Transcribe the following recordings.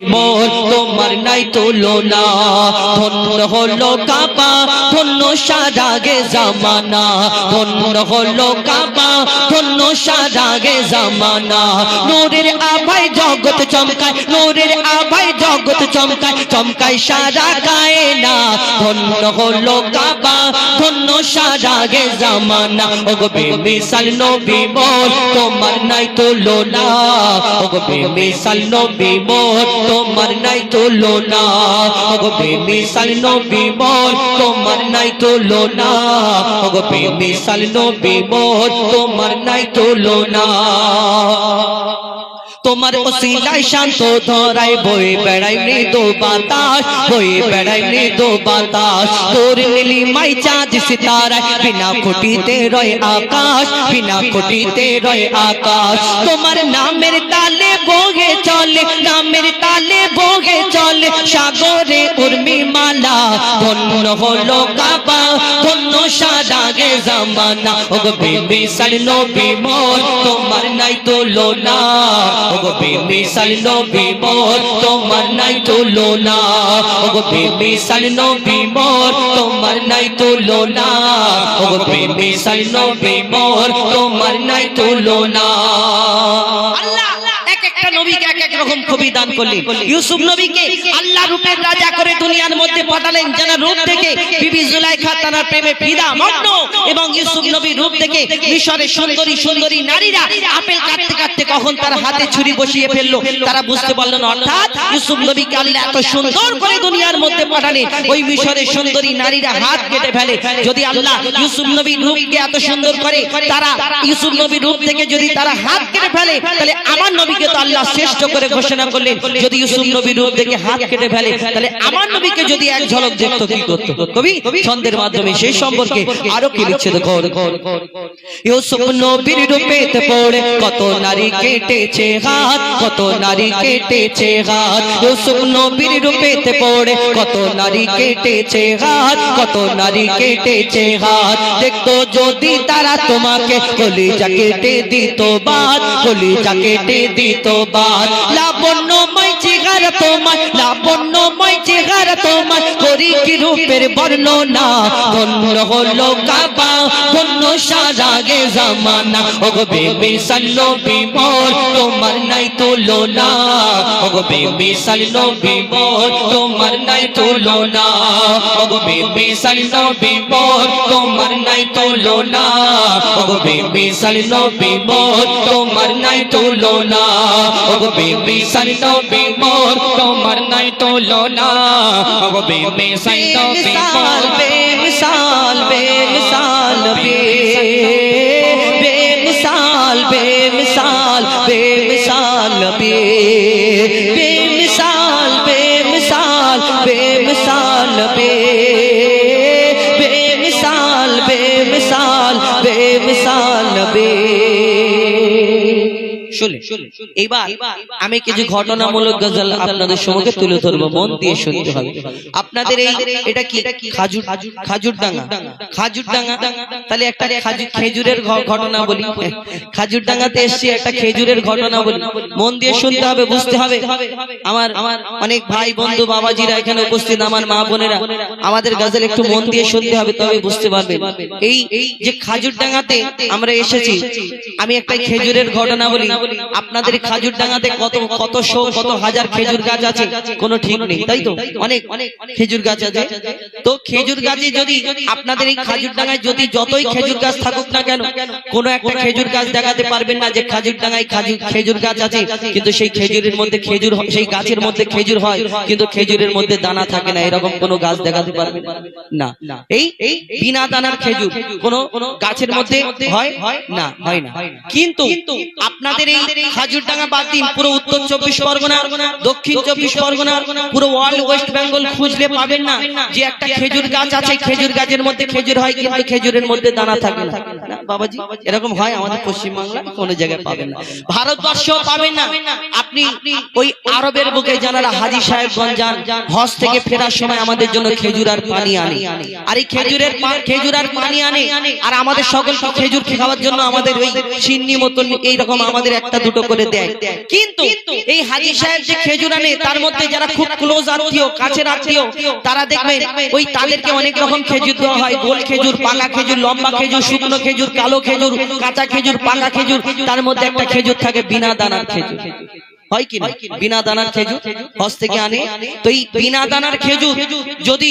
মোর তোমার নাই তুলনা, ধন্য হলো কাবা, ধন্য সারাগে জামানা। ধন্য হলো কাবা, ধন্য সারাগে জামানা। নোরের আভাই জগৎ চমকায়, নোরের আভাই জগৎ চমকায় চমকায় সারা গায়ে না, ধন্য হলো কাবা, ধন্য সারাগে জামানা। ওগো বেমিসাল নবী মোর, তোমার নাই তুলনা। ওগো বেমিসাল নবী মোর, তোমার নাই তুলনা। ওগো বেমিসাল নবী মোর, তোমার নাই তুলনা। ওগো বেমিসাল নবী মোর, তোমার নাই তুলনা। তোমার ওসিলায় শান্ত ধরাই বই বেড়াই মৃদু বাতাস বই বেড়াই মৃদু বাতাস তোর নীলি মাই চাঁদ সিতারায় বিনা খুঁটিতে রয় আকাশ বিনা খুঁটিতে রয় আকাশ তোমার নামের তালে বগে চলে নামের তালে বগে চলে সাগরে উর্মি মালা ধন্য হলো কাবা ধন্য शादागे जमाना। ओगो बीबी सलो बी मोर तो मरना तो लोना। ओगो बीबी सलो बी मोर तो मरना तो लोना। ओगो बीबी सलो बी मोर तो मरना तो लोना। ओगो बीबी सलो बी मोर तो मरना तो लोना। কবি দান করলেন। ইউসুফ নবীকে আল্লাহ রূপের রাজা করে দুনিয়ার মধ্যে পাঠালেন, যেন রূপ থেকে বিবি জুলাইখা তার প্রেমে ফিদা মগ্ন এবং ইউসুফ নবীর রূপ থেকে মিশরের সুন্দরী সুন্দরী নারীরা আপেল কাটতে কাটতে কখন তার হাতে ছুরি বসিয়ে ফেলল। তারা বুঝতে পারল না, অর্থাৎ ইউসুফ নবীকে আল্লাহ এত সুন্দর করে দুনিয়ার মধ্যে পাঠালেন, ওই মিশরের সুন্দরী নারীরা হাত কেটে ফেলে। যদি আল্লাহ ইউসুফ নবীর রূপকে এত সুন্দর করে তারা ইউসুফ নবীর রূপ থেকে যদি তারা হাত কেটে ফেলে, তাহলে আমার নবীকে তো আল্লাহ শ্রেষ্ঠ করে ঘোষণা করলেন যদি ইউসুফ নবীর রূপ থেকে হাত কেটে ফেলে তাহলে আমার নবীকে যদি এক ঝলক দেখতো কি করতো? কবি ছন্দের মাধ্যমে সেই সম্পর্কে আরও কি লিখছে দেখো ইউসুফ নবীর রূপেতে পড়ে কত নারী কেটেছে হাত কত নারী কেটেছে হাত। ইউসুফ নবীর রূপেতে পড়ে কত নারী কেটেছে হাত কত নারী কেটেছে হাত। দেখতো যদি তারা তোমাকে কলিজা কেটে দিত বাদ কলিজা কেটে দিত বাদ লাবণ্যময় চেহার তোমার লাবণ্যময় চেহার তোমার করি কি রূপের বর্ণনা। ধন্য হলো কাবা ধন্য সারাগে জামানা। ওগো বেবি সাল্লো বিমোর তোমার নাই তুলনা। ওগো বেবি সাল্লো বিমোর তোমার নাই তুলনা। ওগো বেবি সাল্লো বিমোর তোমার নাই তুলনা। ওগো বেবি সাল্লো বিমোর তোমার নাই তুলনা। ওগো বেবি নবী মোর তোমার নাই তুলনা ও বেমিসাল নবী মোর বেমিসাল বেমিসাল বেমিসাল বেমিসাল বেমিসাল নবী শুনে এইবার আমি কিছু ঘটনামূলক গজল আপনাদের সম্মুখে তুলে ধরবো মন দিয়ে শুনতে হবে। আপনাদের এই এটা কি? খাজুর খাজুর ডাঙ্গা। খাজুর ডাঙ্গা? তাহলে একটা খাজুর খেজুরের ঘটনা বলি। খাজুর ডাঙ্গাতে এসছি একটা খেজুরের ঘটনা বলি। মন দিয়ে শুনতে হবে বুঝতে হবে আমার অনেক ভাই বন্ধু বাবাজিরা এখানে উপস্থিত আমার মা বোনেরা। আমাদের গজল একটু মন দিয়ে শুনতে হবে তবে বুঝতে পারবেন। এই যে খাজুর ডাঙ্গাতে আমরা এসেছি আমি একটা খেজুরের ঘটনা বলি আপনাদের খাজুর ডাঙ্গাতে কত কত শো, কত হাজার খেজুর গাছ আছে? কোনো ঠিক নেই, তাই তো? অনেক অনেক খেজুর গাছ আছে। তো খেজুর গাছে যদি আপনাদের এই খাজুর ডাঙ্গায় যদি যতই খেজুর গাছ থাকুক না কেন, কোন একটা খেজুর গাছ দেখাতে পারবেন না যে খাজুর ডাঙ্গায় খাজুর, খেজুর গাছ আছে। কিন্তু সেই খেজুরের মধ্যে খেজুর সেই গাছের মধ্যে খেজুর হয়, কিন্তু খেজুরের মধ্যে দানা থাকে না, এরকম কোনো গাছ দেখাতে পারবেন না। এই বিনা দানার খেজুর কোন গাছের মধ্যে হয়? না হয় না। কিন্তু আপনাদের এই খাজুর ডাঙ্গা বাদ দিন, পুরো উত্তর চব্বিশ পরগনা, দক্ষিণ চব্বিশ পরগনা, পুরো ওয়ার্ল্ড ওয়েস্ট বেঙ্গল খুঁজলে পাবেন না। যে একটা খেজুর গাছ আছে, খেজুর গাছের মধ্যে খেজুর হয়, কিন্তু খেজুরের মধ্যে দানা থাকে না। বাবাজি, এরকম হয় আমাদের পশ্চিমবাংলা কোনো জায়গায় পাবেন না। ভারতবর্ষ পাবেন না। আপনি ওই আরবের বুকে জানারা হাজি সাহেবগঞ্জ যান, হজ থেকে ফেরার সময় আমাদের জন্য খেজুর আর পানি আনে। আর এই খেজুরের খেজুর আর পানি আনে। আর আমাদের সকল খেজুর খাওয়ার জন্য আমাদের ওই চিন্নি মতন, এইরকম আমাদের একটা দুটো করে দেয়। কিন্তু এই হাজি সাহেব যে খেজুর আনে তার মধ্যে যারা খুব ক্লোজ আত্মীয় কাছের আত্মীয় তারা দেখবেন ওই তাদেরকে অনেক রকম খেজুর দেওয়া হয়। গোল খেজুর পাকা খেজুর লম্বা খেজুর শুকনো খেজুর কালো খেজুর কাঁচা খেজুর পাকা খেজুর তার মধ্যে একটা খেজুর থাকে বিনা দানার খেজুর। হয় কি? বিনা দানার খেজুর? হজ থেকে আনে? তো এই বিনা দানার খেজুর যদি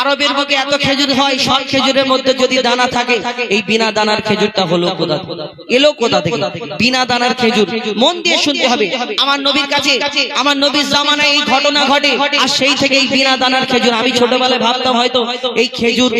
আরবের বুকে এত খেজুর হয় সব খেজুরের মধ্যে যদি দানা থাকে এই বিনা দানার খেজুরটা হলো কোথা এলো কোথা থেকে। বিনা দানার খেজুর। মন দিয়ে শুনতে হবে আমার নবীর কাছে আমার নবীর জামানায় এই ঘটনা ঘটে। আর সেই থেকে এই বিনা দানার খেজুর। আমি ছোটবেলায় ভাবতাম হয়তো এই খেজুর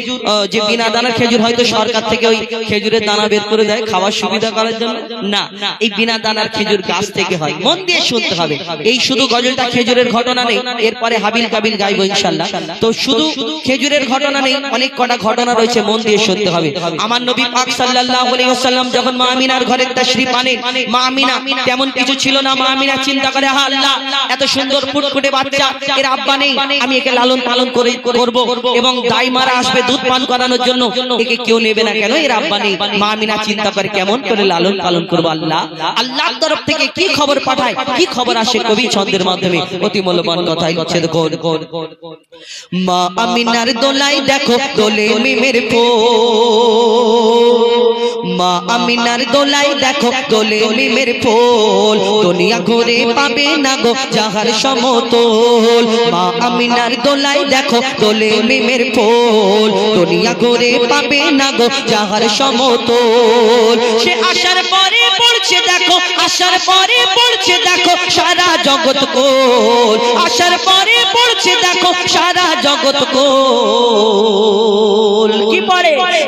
যে বিনা দানার খেজুর হয়তো সরকার থেকে ওই খেজুরের দানা বের করে দেয় খাওয়ার সুবিধা করার জন্য। না এই বিনা দানার খেজুর গাছ থেকে হয় মন দিয়ে শুনতে হবে। এই শুধু গজলটা খেজুরের ঘটনা নেই এরপরে হাবিল কাবিল গাইবো ইনশাল্লাহ তো শুধু খেজুরের ঘটনা নেই অনেক কটা ঘটনা রয়েছে মন দিয়ে শুনতে হবে। আমার নবী পাক সাল্লাল্লাহু আলাইহি ওয়াসাল্লাম যখন মা আমিনার ঘরে তাশরীফ আনেন মা আমিনা তেমন কিছু ছিল না মা আমিনা চিন্তা করে হা আল্লাহ এত সুন্দর ফুটফুটে বাচ্চা এর আব্বা নেই আমি একে লালন পালন করে করব এবং দাই মারা আসবে দুধ পান করানোর জন্য একে কেউ নেবে না কেন? এর আব্বা নেই। মা আমিনা চিন্তা করে কেমন করে লালন পালন করব আল্লাহ। আল্লাহর তরফ থেকে কি খবর পাঠায় কি খবর আসে কবি ছন্দের মাধ্যমে? অতি মূল্যবান কথাই হচ্ছে কোন মা আমিনার দোলাই দেখো দোলে মিমের ফুল মা আমিনার দোলাই দেখো, দোলে মিমের ফুল। দুনিয়া ঘুরে পাবে না গো যাহার সমতল। মা আমিনার দোলাই দেখো, দোলে মিমের ফুল। দুনিয়া ঘুরে পাবে না গো যাহার সমতল। সে আসার পরে পড়ছে দেখো, আসার পরে পড়ছে দেখো সারা জগৎ কোল আসার পরে পড়ছে দেখো সারা জগৎ কোল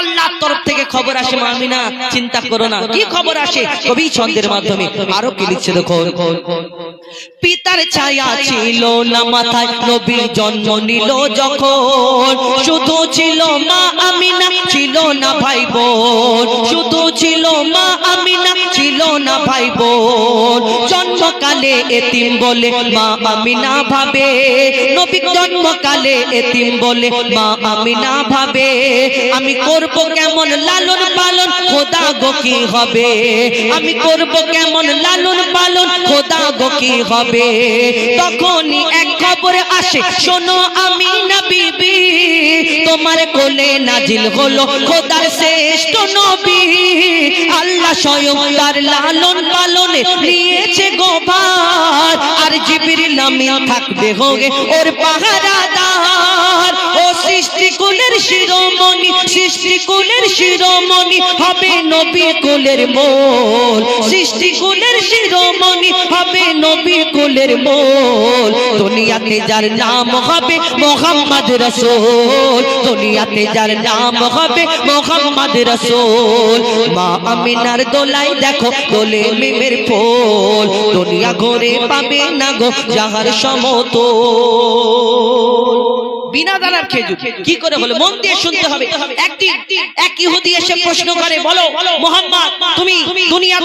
আল্লাহর তরফ থেকে খবর আসে, মামিনা, চিন্তা করো না। কি খবর আসে? কবি ছন্দের মাধ্যমে। আরও কি লিখছে দেখো পিতার ছায়া ছিল না, মাথায় নবী জন্ম নিল যখন। শুধু ছিল মা আমিনা, ছিল না ভাই বোন শুধু ছিল মা আমিনা, ছিল না ভাই বোন জন্মকালে এতিম বলে, মা আমিনা ভাবে। নবী জন্মকালে এতিম বলে, মা আমিনা ভাবে। আমি করব কেমন লালন পালন, খোদা গো কি হবে? আমি করব কেমন লালন পালন, খোদা গো কি হবে? তখনই এক খবর আসে, শোনো আমি না বিবি, তোমার কোলে নাজিল হলো খোদার শ্রেষ্ঠ নবী। আল্লাহ স্বয়ং তার লালন পালনে নিয়েছে গোবার আর জিবির আমিন থাকবে হোগে ওর পাহারাদার। সৃষ্টি কুলের শিরোমণি সৃষ্টি কুলের শিরোমণি হবে নবী কুলের মোল। সৃষ্টি কুলের শিরোমণি হবে নবী কুলের মোল। দুনিয়াতে যার নাম হবে মোহাম্মদ রসুল। দুনিয়াতে যার নাম হবে মোহাম্মদ রসুল। মা আমিনার দোলাই দেখো দোলে মিমের ফুল। দুনিয়া ঘরে পাবে না গো যাহার সমতল। বিনা দানার খেজুর। কি করে হলো মন দিয়ে শুনতে হবে। একদিন এক ইহুদি এসে প্রশ্ন করে বলো মোহাম্মদ তুমি দুনিয়া